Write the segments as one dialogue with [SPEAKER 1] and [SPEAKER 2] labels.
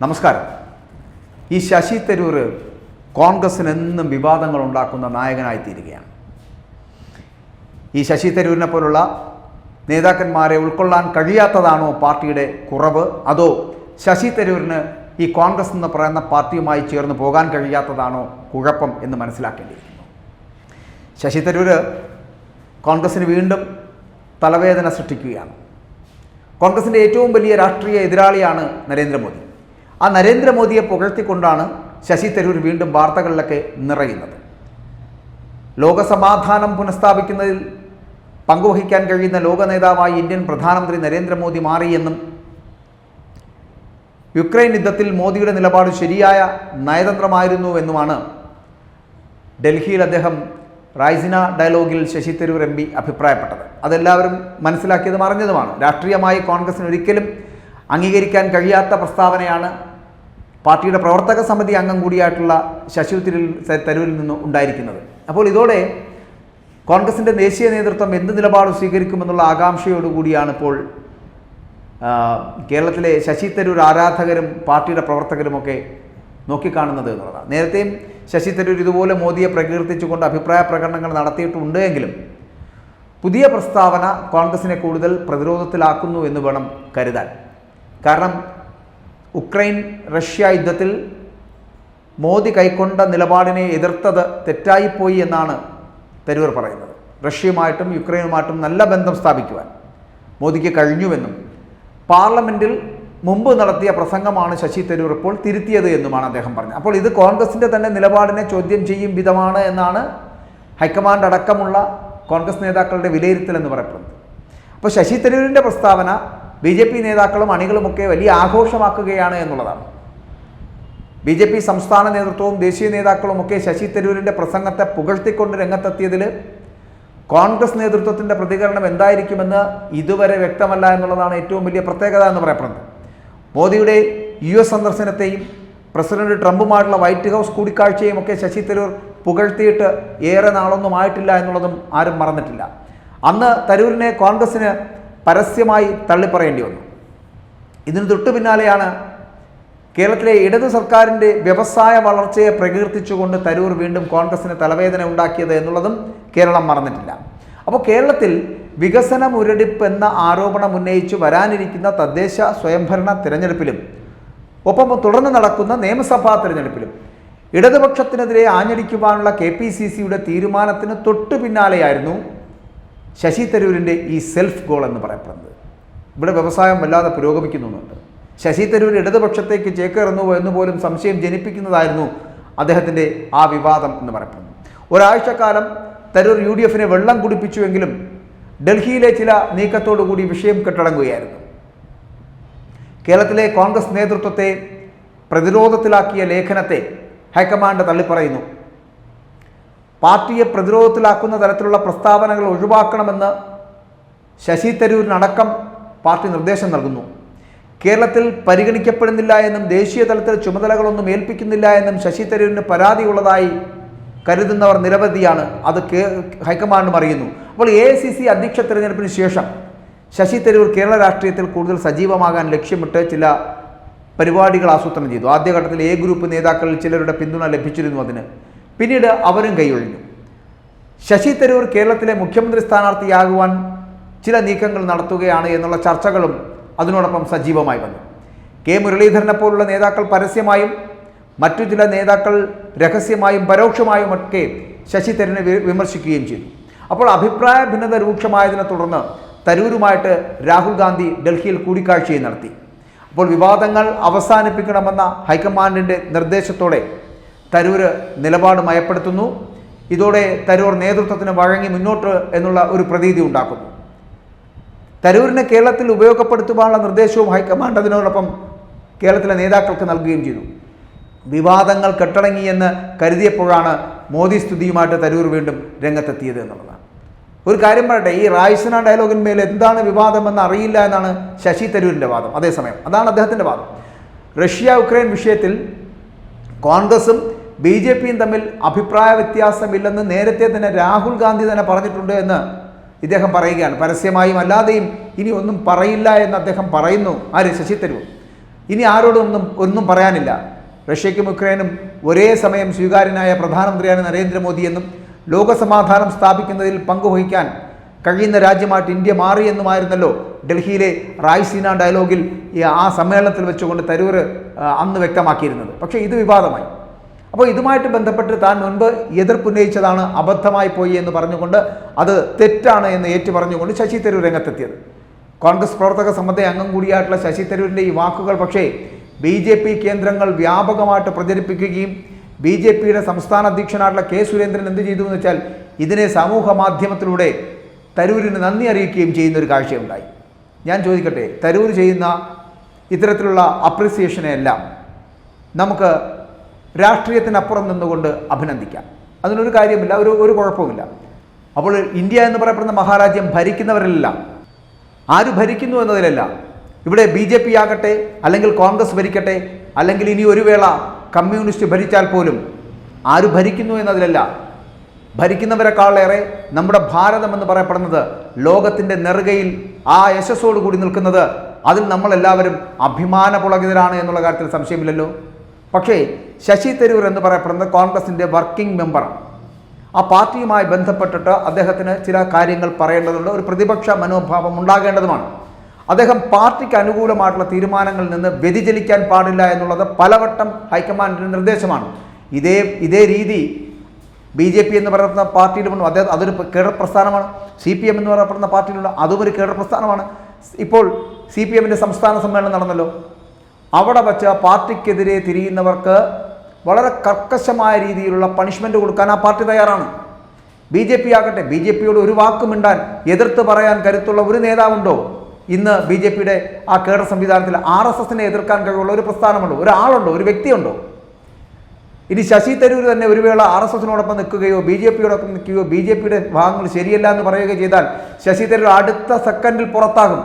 [SPEAKER 1] നമസ്കാരം. ഈ ശശി തരൂർ കോൺഗ്രസിനെന്നും വിവാദങ്ങൾ ഉണ്ടാക്കുന്ന നായകനായി തീരുകയാണ് ഈ ശശി തരൂരിനെ പോലുള്ള നേതാക്കന്മാരെ ഉൾക്കൊള്ളാൻ കഴിയാത്തതാണോ പാർട്ടിയുടെ കുറവ്? അതോ ശശി തരൂരിന് ഈ കോൺഗ്രസ് എന്ന് പറയുന്ന പാർട്ടിയുമായി ചേർന്ന് പോകാൻ കഴിയാത്തതാണോ കുഴപ്പം എന്ന് മനസ്സിലാക്കേണ്ടിയിരിക്കുന്നു. ശശി തരൂർ കോൺഗ്രസിന് വീണ്ടും തലവേദന സൃഷ്ടിക്കുകയാണ്. കോൺഗ്രസിന്റെ ഏറ്റവും വലിയ രാഷ്ട്രീയ എതിരാളിയാണ് നരേന്ദ്രമോദി. ആ നരേന്ദ്രമോദിയെ പുകഴ്ത്തിക്കൊണ്ടാണ് ശശി തരൂർ വീണ്ടും വാർത്തകളിലൊക്കെ നിറയുന്നത്. ലോകസമാധാനം പുനഃസ്ഥാപിക്കുന്നതിൽ പങ്കുവഹിക്കാൻ കഴിയുന്ന ലോക നേതാവായി ഇന്ത്യൻ പ്രധാനമന്ത്രി നരേന്ദ്രമോദി മാറിയെന്നും യുക്രൈൻ യുദ്ധത്തിൽ മോദിയുടെ നിലപാട് ശരിയായ നയതന്ത്രമായിരുന്നു എന്നുമാണ് ഡൽഹിയിൽ അദ്ദേഹം റൈസിന ഡയലോഗിൽ ശശി തരൂർ എം പി അഭിപ്രായപ്പെട്ടത്. അതെല്ലാവരും മനസ്സിലാക്കിയതും അറിഞ്ഞതുമാണ്. രാഷ്ട്രീയമായി കോൺഗ്രസിന് ഒരിക്കലും അംഗീകരിക്കാൻ കഴിയാത്ത പ്രസ്താവനയാണ് പാർട്ടിയുടെ പ്രവർത്തക സമിതി അംഗം കൂടിയായിട്ടുള്ള ശശി തരൂരിൽ നിന്ന് ഉണ്ടായിരിക്കുന്നത്. അപ്പോൾ ഇതോടെ കോൺഗ്രസിന്റെ ദേശീയ നേതൃത്വം എന്ത് നിലപാട് സ്വീകരിക്കുമെന്നുള്ള ആകാംക്ഷയോടുകൂടിയാണ് ഇപ്പോൾ കേരളത്തിലെ ശശി തരൂർ ആരാധകരും പാർട്ടിയുടെ പ്രവർത്തകരുമൊക്കെ നോക്കിക്കാണുന്നത് എന്നുള്ളതാണ്. നേരത്തെയും ശശി തരൂർ ഇതുപോലെ മോദിയെ പ്രകീർത്തിച്ചുകൊണ്ട് അഭിപ്രായ പ്രകടനങ്ങൾ നടത്തിയിട്ടുണ്ട് എങ്കിലും പുതിയ പ്രസ്താവന കോൺഗ്രസിനെ കൂടുതൽ പ്രതിരോധത്തിലാക്കുന്നു എന്ന് വേണം കരുതാൻ. കാരണം ഉക്രൈൻ റഷ്യ യുദ്ധത്തിൽ മോദി കൈക്കൊണ്ട നിലപാടിനെ എതിർത്തത് തെറ്റായിപ്പോയി എന്നാണ് തരൂർ പറയുന്നത്. റഷ്യയുമായിട്ടും യുക്രൈനുമായിട്ടും നല്ല ബന്ധം സ്ഥാപിക്കുവാൻ മോദിക്ക് കഴിഞ്ഞുവെന്നും പാർലമെന്റിൽ മുമ്പ് നടത്തിയ പ്രസംഗമാണ് ശശി തരൂർ ഇപ്പോൾ തിരുത്തിയത് എന്നുമാണ് അദ്ദേഹം പറഞ്ഞത്. അപ്പോൾ ഇത് കോൺഗ്രസിന്റെ തന്നെ നിലപാടിനെ ചോദ്യം ചെയ്യും വിധമാണ് എന്നാണ് ഹൈക്കമാൻഡ് അടക്കമുള്ള കോൺഗ്രസ് നേതാക്കളുടെ വിലയിരുത്തൽ എന്ന് പറയപ്പെടുന്നത്. അപ്പോൾ ശശി തരൂരിന്റെ പ്രസ്താവന ബി ജെ പി നേതാക്കളും അണികളുമൊക്കെ വലിയ ആഘോഷമാക്കുകയാണ് എന്നുള്ളതാണ്. ബി ജെ പി സംസ്ഥാന നേതൃത്വവും ദേശീയ നേതാക്കളുമൊക്കെ ശശി തരൂരിന്റെ പ്രസംഗത്തെ പുകഴ്ത്തിക്കൊണ്ട് രംഗത്തെത്തിയതിൽ കോൺഗ്രസ് നേതൃത്വത്തിന്റെ പ്രതികരണം എന്തായിരിക്കുമെന്ന് ഇതുവരെ വ്യക്തമല്ല എന്നുള്ളതാണ് ഏറ്റവും വലിയ പ്രത്യേകത എന്ന് പറയപ്പെടുന്നത്. മോദിയുടെ യു എസ് സന്ദർശനത്തെയും പ്രസിഡന്റ് ട്രംപുമായിട്ടുള്ള വൈറ്റ് ഹൗസ് കൂടിക്കാഴ്ചയും ഒക്കെ ശശി തരൂർ പുകഴ്ത്തിയിട്ട് ഏറെ നാളൊന്നും ആയിട്ടില്ല എന്നുള്ളതും ആരും മറന്നിട്ടില്ല. അന്ന് തരൂരിനെ കോൺഗ്രസിന് പരസ്യമായി തള്ളിപ്പറയേണ്ടി വന്നു. ഇതിന് തൊട്ടു പിന്നാലെയാണ് കേരളത്തിലെ ഇടതു സർക്കാരിന്റെ വ്യവസായ വളർച്ചയെ പ്രകീർത്തിച്ചുകൊണ്ട് തരൂർ വീണ്ടും കോൺഗ്രസിന് തലവേദന ഉണ്ടാക്കിയത് എന്നുള്ളതും കേരളം മറന്നിട്ടില്ല. അപ്പോൾ കേരളത്തിൽ വികസന മുരടിപ്പ് എന്ന ആരോപണം ഉന്നയിച്ച് വരാനിരിക്കുന്ന തദ്ദേശ സ്വയംഭരണ തിരഞ്ഞെടുപ്പിലും ഒപ്പം തുടർന്ന് നടക്കുന്ന നിയമസഭാ തിരഞ്ഞെടുപ്പിലും ഇടതുപക്ഷത്തിനെതിരെ ആഞ്ഞടിക്കുവാനുള്ള കെ പി സി സിയുടെ തീരുമാനത്തിന് തൊട്ടു പിന്നാലെയായിരുന്നു ശശി തരൂരിന്റെ ഈ സെൽഫ് ഗോൾ എന്ന് പറയപ്പെടുന്നത്. ഇവിടെ വ്യവസായം വല്ലാതെ പുരോഗമിക്കുന്നുണ്ട് ശശി തരൂർ ഇടതുപക്ഷത്തേക്ക് ചേക്കേറുന്നുവോ എന്ന് പോലും സംശയം ജനിപ്പിക്കുന്നതായിരുന്നു അദ്ദേഹത്തിന്റെ ആ വിവാദം എന്ന് പറയപ്പെടുന്നു ഒരാഴ്ചക്കാലം തരൂർ യു ഡി എഫിനെ വെള്ളം കുടിപ്പിച്ചുവെങ്കിലും ഡൽഹിയിലെ ചില നീക്കത്തോടുകൂടി വിഷയം കെട്ടടങ്ങുകയായിരുന്നു. കേരളത്തിലെ കോൺഗ്രസ് നേതൃത്വത്തെ പ്രതിരോധത്തിലാക്കിയ ലേഖനത്തെ ഹൈക്കമാൻഡ് തള്ളിപ്പറയുന്നു. പാർട്ടിയെ പ്രതിരോധത്തിലാക്കുന്ന തരത്തിലുള്ള പ്രസ്താവനകൾ ഒഴിവാക്കണമെന്ന് ശശി തരൂരിനടക്കം പാർട്ടി നിർദ്ദേശം നൽകുന്നു. കേരളത്തിൽ പരിഗണിക്കപ്പെടുന്നില്ല എന്നും ദേശീയ തലത്തിൽ ചുമതലകളൊന്നും ഏൽപ്പിക്കുന്നില്ല എന്നും ശശി തരൂരിന് പരാതിയുള്ളതായി കരുതുന്നവർ നിരവധിയാണ്. അത് കേ ഹൈക്കമാൻഡും അറിയുന്നു. അപ്പോൾ എ സി സി അധ്യക്ഷ തെരഞ്ഞെടുപ്പിന് ശേഷം ശശി തരൂർ കേരള രാഷ്ട്രീയത്തിൽ കൂടുതൽ സജീവമാകാൻ ലക്ഷ്യമിട്ട് ചില പരിപാടികൾ ആസൂത്രണം ചെയ്തു. ആദ്യഘട്ടത്തിൽ എ ഗ്രൂപ്പ് നേതാക്കളിൽ ചിലരുടെ പിന്തുണ ലഭിച്ചിരുന്നു അതിന്. പിന്നീട് അവരും കൈയൊഴിഞ്ഞു. ശശി തരൂർ കേരളത്തിലെ മുഖ്യമന്ത്രി സ്ഥാനാർത്ഥിയാകുവാൻ ചില നീക്കങ്ങൾ നടത്തുകയാണ് എന്നുള്ള ചർച്ചകളും അതിനോടൊപ്പം സജീവമായി വന്നു. കെ മുരളീധരനെ പോലുള്ള നേതാക്കൾ പരസ്യമായും മറ്റു ചില നേതാക്കൾ രഹസ്യമായും പരോക്ഷമായും ഒക്കെ ശശി തരൂരിനെ വിമർശിക്കുകയും ചെയ്തു. അപ്പോൾ അഭിപ്രായ ഭിന്നത രൂക്ഷമായതിനെ തുടർന്ന് തരൂരുമായിട്ട് രാഹുൽ ഗാന്ധി ഡൽഹിയിൽ കൂടിക്കാഴ്ചയും നടത്തി. അപ്പോൾ വിവാദങ്ങൾ അവസാനിപ്പിക്കണമെന്ന ഹൈക്കമാൻഡിന്റെ നിർദ്ദേശത്തോടെ തരൂര് നിലപാട് മയപ്പെടുത്തുന്നു. ഇതോടെ തരൂർ നേതൃത്വത്തിന് വഴങ്ങി മുന്നോട്ട് എന്നുള്ള ഒരു പ്രതീതി ഉണ്ടാക്കുന്നു. തരൂരിനെ കേരളത്തിൽ ഉപയോഗപ്പെടുത്തുവാനുള്ള നിർദ്ദേശവും ഹൈക്കമാൻഡ് അതിനോടൊപ്പം കേരളത്തിലെ നേതാക്കൾക്ക് നൽകുകയും ചെയ്തു. വിവാദങ്ങൾ കെട്ടടങ്ങിയെന്ന് കരുതിയപ്പോഴാണ് മോദി സ്തുതിയുമായിട്ട് തരൂർ വീണ്ടും രംഗത്തെത്തിയത് എന്നുള്ളതാണ്. ഒരു കാര്യം പറയട്ടെ ഈ റായ്സന ഡയലോഗിന്മേൽ എന്താണ് വിവാദമെന്ന് അറിയില്ല എന്നാണ് ശശി തരൂരിന്റെ വാദം. അതേസമയം അതാണ് അദ്ദേഹത്തിന്റെ വാദം. റഷ്യ ഉക്രൈൻ വിഷയത്തിൽ കോൺഗ്രസും ബി ജെ പിയും തമ്മിൽ അഭിപ്രായ വ്യത്യാസമില്ലെന്ന് നേരത്തെ തന്നെ രാഹുൽ ഗാന്ധി തന്നെ പറഞ്ഞിട്ടുണ്ട് എന്ന് ഇദ്ദേഹം പറയുകയാണ്. പരസ്യമായും അല്ലാതെയും ഇനി ഒന്നും പറയില്ല എന്ന് അദ്ദേഹം പറയുന്നു. ആര്? ശശി തരൂർ. ഇനി ആരോടൊന്നും ഒന്നും പറയാനില്ല. റഷ്യയ്ക്കും ഉക്രൈനും ഒരേ സമയം സ്വീകാര്യനായ പ്രധാനമന്ത്രിയാണ് നരേന്ദ്രമോദിയെന്നും ലോകസമാധാനം സ്ഥാപിക്കുന്നതിൽ പങ്കുവഹിക്കാൻ കഴിയുന്ന രാജ്യമായിട്ട് ഇന്ത്യ മാറിയെന്നുമായിരുന്നല്ലോ ഡൽഹിയിലെ റായ്സീന ഡയലോഗിൽ ആ സമ്മേളനത്തിൽ വെച്ചുകൊണ്ട് തരൂർ അന്ന് വ്യക്തമാക്കിയിരുന്നത്. പക്ഷേ ഇത് വിവാദമായി. അപ്പോൾ ഇതുമായിട്ട് ബന്ധപ്പെട്ട് താൻ മുൻപ് എതിർപ്പുന്നയിച്ചതാണ് അബദ്ധമായി പോയി എന്ന് പറഞ്ഞുകൊണ്ട് അത് തെറ്റാണ് എന്ന് ഏറ്റു പറഞ്ഞുകൊണ്ട് ശശി തരൂർ രംഗത്തെത്തിയത്. കോൺഗ്രസ് പ്രവർത്തക സമിതി അംഗം കൂടിയായിട്ടുള്ള ശശി തരൂരിന്റെ ഈ വാക്കുകൾ പക്ഷേ ബി ജെ പി കേന്ദ്രങ്ങൾ വ്യാപകമായിട്ട് പ്രചരിപ്പിക്കുകയും ബി ജെ പിയുടെ സംസ്ഥാന അധ്യക്ഷനായിട്ടുള്ള കെ സുരേന്ദ്രൻ എന്ത് ചെയ്തു എന്ന് വെച്ചാൽ ഇതിനെ സമൂഹ മാധ്യമത്തിലൂടെ തരൂരിന് നന്ദി അറിയിക്കുകയും ചെയ്യുന്ന ഒരു കാഴ്ചയുണ്ടായി. ഞാൻ ചോദിക്കട്ടെ തരൂർ ചെയ്യുന്ന ഇത്തരത്തിലുള്ള അപ്രിസിയേഷനെ എല്ലാം നമുക്ക് രാഷ്ട്രീയത്തിനപ്പുറം നിന്നുകൊണ്ട് അഭിനന്ദിക്കാം. അതിനൊരു കാര്യമില്ല ഒരു ഒരു കുഴപ്പമില്ല അപ്പോൾ ഇന്ത്യ എന്ന് പറയപ്പെടുന്ന മഹാരാജ്യം ഭരിക്കുന്നവരല്ല ആര് ഭരിക്കുന്നു എന്നതിലല്ല. ഇവിടെ ബി ജെ പി ആകട്ടെ അല്ലെങ്കിൽ കോൺഗ്രസ് ഭരിക്കട്ടെ അല്ലെങ്കിൽ ഇനി ഒരു വേള കമ്മ്യൂണിസ്റ്റ് ഭരിച്ചാൽ പോലും ആര് ഭരിക്കുന്നു എന്നതിലല്ല. ഭരിക്കുന്നവരെക്കാളേറെ നമ്മുടെ ഭാരതം എന്ന് പറയപ്പെടുന്നത് ലോകത്തിന്റെ നെറുകയിൽ ആ യശസ്സോട് കൂടി നിൽക്കുന്നത് അതിൽ നമ്മളെല്ലാവരും അഭിമാനപുളകിതരാണ് എന്നുള്ള കാര്യത്തിൽ സംശയമില്ലല്ലോ. പക്ഷേ ശശി തരൂർ എന്ന് പറയപ്പെടുന്നത് കോൺഗ്രസിന്റെ വർക്കിംഗ് മെമ്പറാണ് ആ പാർട്ടിയുമായി ബന്ധപ്പെട്ടിട്ട് അദ്ദേഹത്തിന് ചില കാര്യങ്ങൾ പറയേണ്ടതുണ്ട്. ഒരു പ്രതിപക്ഷ മനോഭാവം ഉണ്ടാകേണ്ടതുമാണ്. അദ്ദേഹം പാർട്ടിക്ക് അനുകൂലമായിട്ടുള്ള തീരുമാനങ്ങളിൽ നിന്ന് വ്യതിചലിക്കാൻ പാടില്ല എന്നുള്ളത് പലവട്ടം ഹൈക്കമാൻഡിന്റെ നിർദ്ദേശമാണ്. ഇതേ ഇതേ രീതി ബി ജെ പി എന്ന് പറയുന്ന പാർട്ടിയിലുമുണ്ട് അദ്ദേഹം അതൊരു കേഡർ പ്രസ്ഥാനമാണ്. സി പി എം എന്ന് പറയപ്പെടുന്ന പാർട്ടിയിലുള്ള അതും ഒരു കേഡർ പ്രസ്ഥാനമാണ്. ഇപ്പോൾ സി പി എമ്മിന്റെ സംസ്ഥാന സമ്മേളനം നടന്നല്ലോ. അവിടെ വച്ച് പാർട്ടിക്കെതിരെ തിരിയുന്നവർക്ക് വളരെ കർക്കശമായ രീതിയിലുള്ള പണിഷ്മെന്റ് കൊടുക്കാൻ ആ പാർട്ടി തയ്യാറാണ്. ബി ജെ പി ആകട്ടെ ബി ജെ പിയോട് ഒരു വാക്ക് മിണ്ടാൻ എതിർത്ത് പറയാൻ കരുത്തുള്ള ഒരു നേതാവുണ്ടോ? ഇന്ന് ബി ജെ പിയുടെ ആ കേഡർ സംവിധാനത്തിൽ ആർ എസ് എസിനെ എതിർക്കാൻ കഴിവുള്ള ഒരു പ്രസ്ഥാനമുണ്ടോ? ഒരാളുണ്ടോ ഒരു വ്യക്തിയുണ്ടോ? ഇനി ശശി തരൂർ തന്നെ ഒരു വേള ആർ എസ് എസിനോടൊപ്പം നിൽക്കുകയോ ബി ജെ പിയോടൊപ്പം നിൽക്കുകയോ ബി ജെ പിയുടെ ഭാഗങ്ങൾ ശരിയല്ല എന്ന് പറയുകയോ ചെയ്താൽ ശശി തരൂർ അടുത്ത സെക്കൻഡിൽ പുറത്താകും.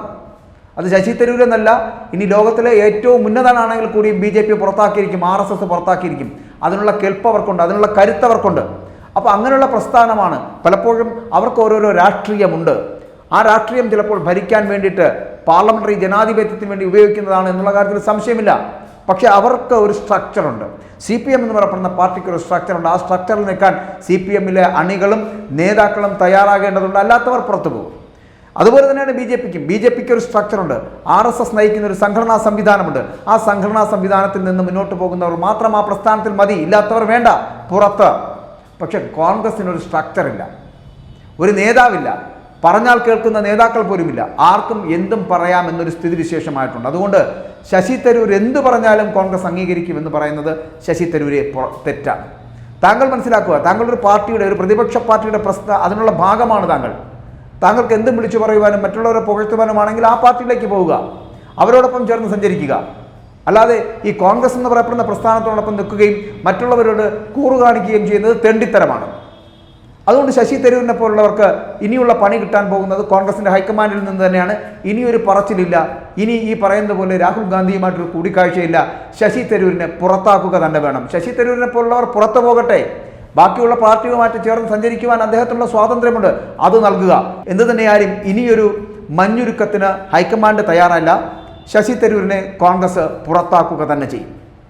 [SPEAKER 1] അത് ശശി തരൂർ എന്നല്ല ഇനി ലോകത്തിലെ ഏറ്റവും ഉന്നതനാണെങ്കിൽ കൂടി ബി ജെ പി പുറത്താക്കിയിരിക്കും ആർ എസ് എസ് പുറത്താക്കിയിരിക്കും. അതിനുള്ള കെൽപ്പ് അവർക്കുണ്ട് അതിനുള്ള കരുത്ത് അവർക്കുണ്ട്. അപ്പോൾ അങ്ങനെയുള്ള പ്രസ്ഥാനമാണ് പലപ്പോഴും അവർക്ക് ഓരോരോ രാഷ്ട്രീയമുണ്ട്. ആ രാഷ്ട്രീയം ചിലപ്പോൾ ഭരിക്കാൻ വേണ്ടിയിട്ട് പാർലമെന്ററി ജനാധിപത്യത്തിന് വേണ്ടി ഉപയോഗിക്കുന്നതാണ് എന്നുള്ള കാര്യത്തിൽ സംശയമില്ല. പക്ഷേ അവർക്ക് ഒരു സ്ട്രക്ചറുണ്ട് സി പി എം എന്ന് പറയപ്പെടുന്ന പാർട്ടിക്ക് ഒരു സ്ട്രക്ചറുണ്ട് ആ സ്ട്രക്ചറിൽ നിൽക്കാൻ സി പി എമ്മിലെ അണികളും നേതാക്കളും തയ്യാറാകേണ്ടതുണ്ട്. അല്ലാത്തവർ പുറത്തു പോകും. അതുപോലെ തന്നെയാണ് ബി ജെ പിക്കും. ബി ജെ പിക്ക് ഒരു സ്ട്രക്ചറുണ്ട് ആർ എസ് എസ് നയിക്കുന്ന ഒരു സംഘടനാ സംവിധാനമുണ്ട്. ആ സംഘടനാ സംവിധാനത്തിൽ നിന്ന് മുന്നോട്ട് പോകുന്നവർ മാത്രം ആ പ്രസ്ഥാനത്തിൽ മതി. ഇല്ലാത്തവർ വേണ്ട. പുറത്ത്. പക്ഷെ കോൺഗ്രസിനൊരു സ്ട്രക്ചറില്ല ഒരു നേതാവില്ല. പറഞ്ഞാൽ കേൾക്കുന്ന നേതാക്കൾ പോലുമില്ല. ആർക്കും എന്തും പറയാം എന്നൊരു സ്ഥിതിവിശേഷമായിട്ടുണ്ട്. അതുകൊണ്ട് ശശി തരൂർ എന്ത് പറഞ്ഞാലും കോൺഗ്രസ് അംഗീകരിക്കും എന്ന് പറയുന്നത് ശശി തരൂരെ തെറ്റാണ്. താങ്കൾ മനസ്സിലാക്കുക താങ്കളുടെ പാർട്ടിയുടെ ഒരു പ്രതിപക്ഷ പാർട്ടിയുടെ പ്രസ്ത അതിനുള്ള ഭാഗമാണ് താങ്കൾ. താങ്കൾക്ക് എന്തും വിളിച്ചു പറയുവാനും മറ്റുള്ളവരെ പുകഴ്ത്തുവാനുമാണെങ്കിൽ ആ പാർട്ടിയിലേക്ക് പോവുക. അവരോടൊപ്പം ചേർന്ന് സഞ്ചരിക്കുക. അല്ലാതെ ഈ കോൺഗ്രസ് എന്ന് പറയപ്പെടുന്ന പ്രസ്ഥാനത്തോടൊപ്പം നിൽക്കുകയും മറ്റുള്ളവരോട് കൂറു കാണിക്കുകയും ചെയ്യുന്നത് തെണ്ടിത്തരമാണ്. അതുകൊണ്ട് ശശി തരൂരിനെ പോലുള്ളവർക്ക് ഇനിയുള്ള പണി കിട്ടാൻ പോകുന്നത് കോൺഗ്രസിന്റെ ഹൈക്കമാൻഡിൽ നിന്ന് തന്നെയാണ്. ഇനിയൊരു പറച്ചിലില്ല. ഇനി ഈ പറയുന്നത് പോലെ രാഹുൽ ഗാന്ധിയുമായിട്ടൊരു കൂടിക്കാഴ്ചയില്ല. ശശി തരൂരിനെ പുറത്താക്കുക തന്നെ വേണം. ശശി തരൂരിനെ പോലുള്ളവർ പുറത്തു പോകട്ടെ. ബാക്കിയുള്ള പാർട്ടിയുമായിട്ട് ചേർന്ന് സഞ്ചരിക്കുവാൻ അദ്ദേഹത്തിനുള്ള സ്വാതന്ത്ര്യമുണ്ട്. അത് നൽകുക. എന്ത് തന്നെയാലും ഇനിയൊരു മഞ്ഞുരുക്കത്തിന് ഹൈക്കമാൻഡ് തയ്യാറല്ല. ശശി തരൂരിനെ കോൺഗ്രസ് പുറത്താക്കുക തന്നെ ചെയ്യും.